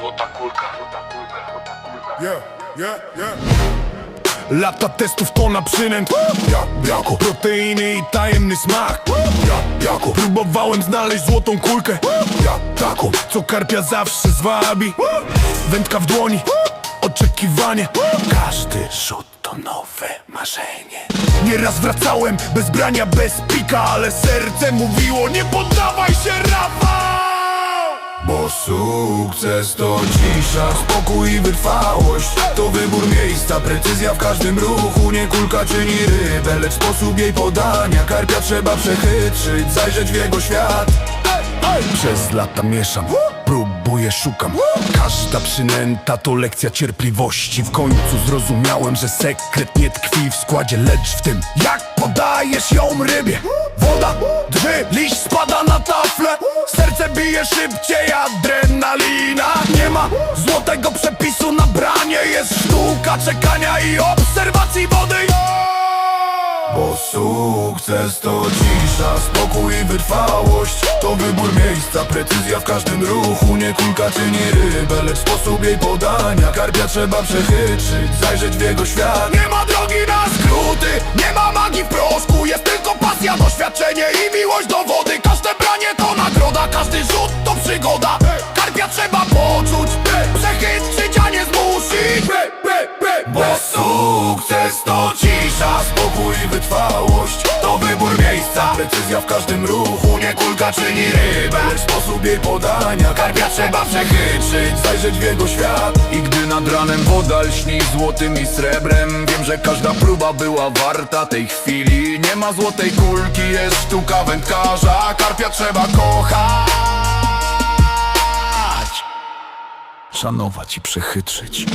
Złota kulka, złota kulka, złota kulka. Yeah, yeah, yeah. Lata testów to na przynęt. Jak biako Proteiny i tajemny smak. Jak biako Próbowałem znaleźć złotą kulkę. Jak taką Co karpia zawsze zwabi. Wędka w dłoni Oczekiwanie. Każdy rzut to nowe marzenie. Nieraz wracałem bez brania, bez pika Ale serce mówiło nie poddawaj się Rafał bo sukces to cisza, spokój i wytrwałość. To wybór miejsca, precyzja w każdym ruchu. Nie kulka czyni rybę, lecz sposób jej podania. Karpia trzeba przechytrzyć, zajrzeć w jego świat. Przez lata mieszam, próbuję, szukam. Każda przynęta to lekcja cierpliwości. W końcu zrozumiałem, że sekret nie tkwi w składzie Lecz w tym, jak podajesz ją rybie. Woda drży, liść spada na Serce bije szybciej, adrenalina. Nie ma złotego przepisu na branie. Jest sztuka czekania i obserwacji wody. Bo sukces to cisza, spokój i wytrwałość. To wybór miejsca, precyzja w każdym ruchu. Nie kulka czyni rybę, lecz sposób jej podania. Karpia trzeba przechytrzyć, zajrzeć w jego świat. Nie ma drogi na skróty, nie ma magii w proszku. Jest tylko pasja, doświadczenie i miłość do przygoda. Karpia trzeba poczuć, przechytrzyć, a nie zmusić Bo sukces to cisza, spokój i wytrwałość. To wybór miejsca, precyzja w każdym ruchu. Nie kulka czyni rybę, lecz sposób jej podania. Karpia trzeba przechytrzyć, zajrzeć w jego świat. I gdy nad ranem woda lśni złotym i srebrem Wiem, że każda próba była warta tej chwili. Nie ma złotej kulki, jest sztuka wędkarza Karpia trzeba kochać Szanować i przechytrzyć.